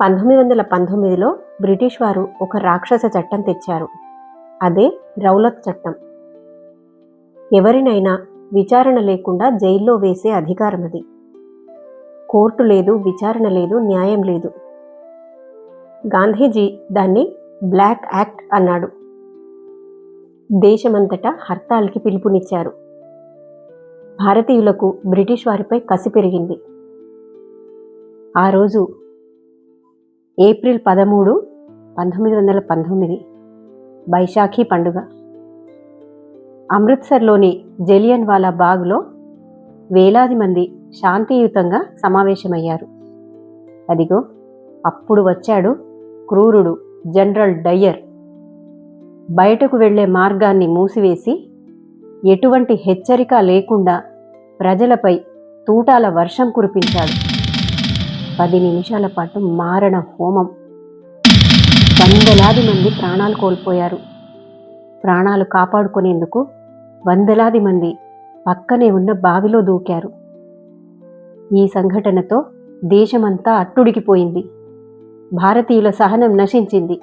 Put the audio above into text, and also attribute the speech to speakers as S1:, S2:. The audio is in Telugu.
S1: పంతొమ్మిది వందల పంతొమ్మిదిలో బ్రిటిష్ వారు ఒక రాక్షస చట్టం తెచ్చారు. అదే రౌలత్ చట్టం. ఎవరినైనా విచారణ లేకుండా జైల్లో వేసే అధికారం అది. కోర్టు లేదు విచారణ లేదు న్యాయం లేదు. గాంధీజీ దాన్ని బ్లాక్ యాక్ట్ అన్నాడు. దేశమంతటా హర్తాల్కి పిలుపునిచ్చారు. భారతీయులకు బ్రిటిష్ వారిపై కసి పెరిగింది. ఆ రోజు ఏప్రిల్ పదమూడు పంతొమ్మిది వందల పంతొమ్మిది. బైశాఖి పండుగ. అమృత్సర్లోని జలియన్ వాలా బాగ్లో వేలాది మంది శాంతియుతంగా సమావేశమయ్యారు. అదిగో అప్పుడు వచ్చాడు క్రూరుడు జనరల్ డయ్యర్. బయటకు వెళ్ళే మార్గాన్ని మూసివేసి ఎటువంటి హెచ్చరిక లేకుండా ప్రజలపై తూటాల వర్షం కురిపించాడు. పది నిమిషాల పాటు మారణ హోమం. వందలాది మంది ప్రాణాలు కోల్పోయారు. ప్రాణాలు కాపాడుకునేందుకు వందలాది మంది పక్కనే ఉన్న బావిలో దూకారు. ఈ సంఘటనతో దేశమంతా అట్టుడికిపోయింది. భారతీయుల సహనం నశించింది.